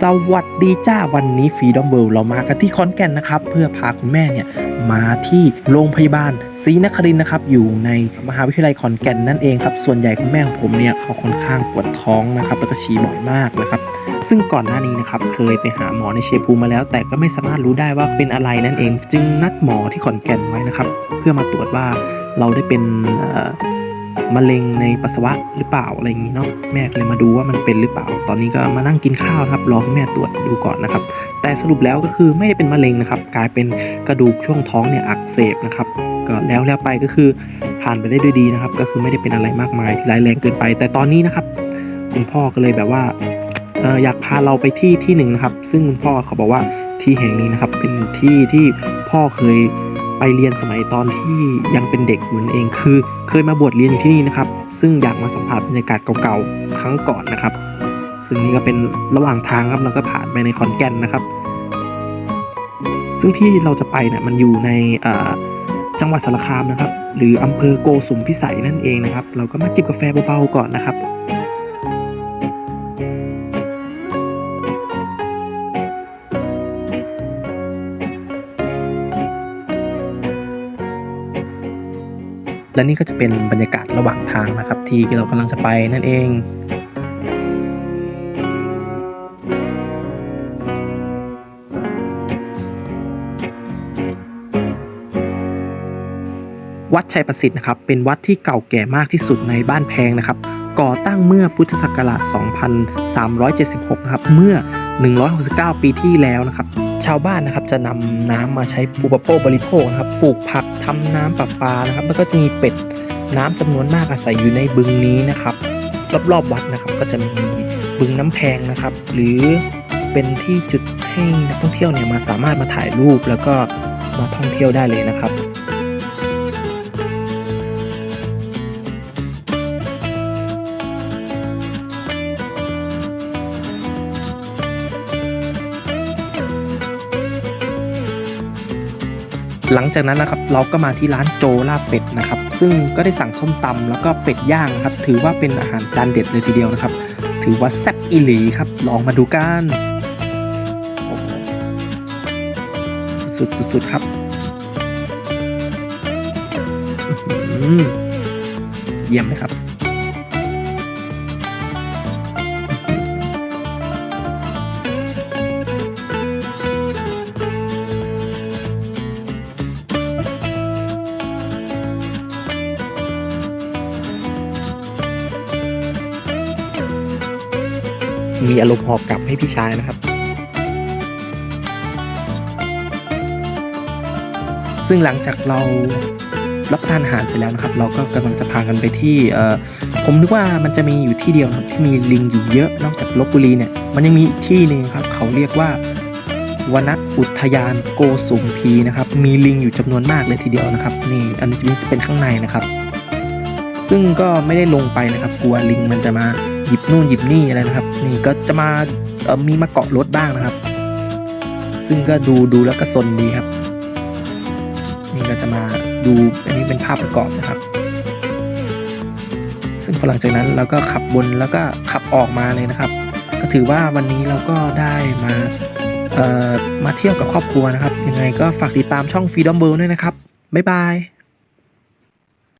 สวัสดีจ้าวันนี้ฟรีดอมเวิลเรามากันที่ขอนแก่นนะครับ เพื่อพาคุณแม่เนี่ยมาที่โรงพยาบาลศรีนครินทร์นะครับ อยู่ในมหาวิทยาลัยขอนแก่นนั่นเองครับ ส่วนใหญ่คุณแม่ของผมเนี่ยเขาค่อนข้างปวดท้องนะครับ แล้วก็ฉี่บ่อยมากนะครับ ซึ่งก่อนหน้านี้นะครับเคยไปหาหมอในเชียภูมิมาแล้ว แต่ก็ไม่สามารถรู้ได้ว่าเป็นอะไรนั่นเอง จึงนัดหมอที่ขอนแก่นไว้นะครับ เพื่อมาตรวจว่าเราได้เป็นอ่อ มะเร็งในปัสสาวะหรือเปล่าอะไรอย่างนี้เนาะแม่ก็เลยมาดูว่ามันเป็นหรือเปล่า ตอนนี้ก็มานั่งกินข้าวนะครับรอให้แม่ตรวจดูก่อนนะครับ แต่สรุปแล้วก็คือไม่ได้เป็นมะเร็งนะครับ กลายเป็นกระดูกช่วงท้องเนี่ยอักเสบนะครับก็แล้วแล้วไปก็คือผ่านไปได้ด้วยดีนะครับ ก็คือไม่ได้เป็นอะไรมากมายที่ร้ายแรงเกินไป แต่ตอนนี้นะครับคุณพ่อก็เลยแบบว่าอยากพาเราไปที่ที่หนึ่งนะครับ ซึ่งคุณพ่อเขาบอกว่าที่แห่งนี้นะครับเป็นที่ที่พ่อเคย ไปเรียนสมัยตอนที่ยังเป็นเด็กอยู่นั่นเองคือ เคยมาบวชเรียนอยู่ที่นี่นะครับ ซึ่งอยากมาสัมผัสบรรยากาศเก่าๆครั้งก่อนนะครับ ซึ่งนี่ก็เป็นระหว่างทางครับเราก็ผ่านไปในขอนแก่นนะครับ ซึ่งที่เราจะไปเนี่ยมันอยู่ในจังหวัดสารคามนะครับ หรืออำเภอโกสุมพิสัยนั่นเองนะครับ เราก็มาจิบกาแฟเบาๆก่อนนะครับ และนี่ก็จะเป็นบรรยากาศระหว่างทางนะครับ ที่เรากำลังจะไปนั่นเองวัดชัยประสิทธิ์นะครับเป็นวัดที่เก่าแก่มากที่สุดในบ้านแพงนะครับ ก่อตั้งเมื่อพุทธศักราช 2376 นะครับ เมื่อ 169 ปีที่แล้วนะครับ ชาวบ้านนะครับจะนำน้ำมาใช้อุปโภคบริโภคนะครับ ปลูกผักทำน้ำประปานะครับ แล้วก็จะมีเป็ดน้ำจำนวนมากอาศัยอยู่ในบึงนี้นะครับ รอบๆวัดนะครับก็จะมีบึงน้ำแพงนะครับ หรือเป็นที่จุดให้นักท่องเที่ยวเนี่ยมาสามารถมาถ่ายรูปแล้วก็มาท่องเที่ยวได้เลยนะครับ หลังจากนั้นนะครับเราก็มาที่ร้านโจลาเป็ดนะครับ ซึ่งก็ได้สั่งส้มตำแล้วก็เป็ดย่างนะครับ ถือว่าเป็นอาหารจานเด็ดเลยทีเดียวนะครับ ถือว่าแซ่บอีหลีครับ ลองมาดูกันสุดๆสุดๆครับอื้อหือเยี่ยมเลยครับ มีอารมณ์หอบกลับให้พี่ชายนะครับ ซึ่งหลังจากเรารับประทานอาหารเสร็จแล้วนะครับ เราก็กำลังจะพากันไปที่เอ่อผมนึกว่ามันจะมีอยู่ที่เดียวครับที่มีลิงอยู่เยอะนอกจากลบบุรีเนี่ยมันยังมีที่หนึ่งครับ เขาเรียกว่าวนอุทยานโกสุมพีนะครับ มีลิงอยู่จำนวนมากเลยทีเดียวนะครับ นี่อันนี้จะเป็นข้างในนะครับ ซึ่งก็ไม่ได้ลงไปนะครับ กลัวลิงมันจะมา ยิบนู่นหยิบนี่อะไรนะครับ นี่ก็จะมาเออมีมาเกาะรถบ้างนะครับ ซึ่งก็ดูดูแล้วก็สนดีครับ นี่ก็จะมาดูอันนี้เป็นภาพประกอบนะครับ ซึ่งพอหลังจากนั้นเราก็ขับบนแล้วก็ขับออกมาเลยนะครับ ก็ถือว่าวันนี้เราก็ได้มาเอ่อมาเที่ยวกับครอบครัวนะครับ ยังไงก็ฝากติดตามช่อง Freedom World ด้วยนะครับ บ๊ายบาย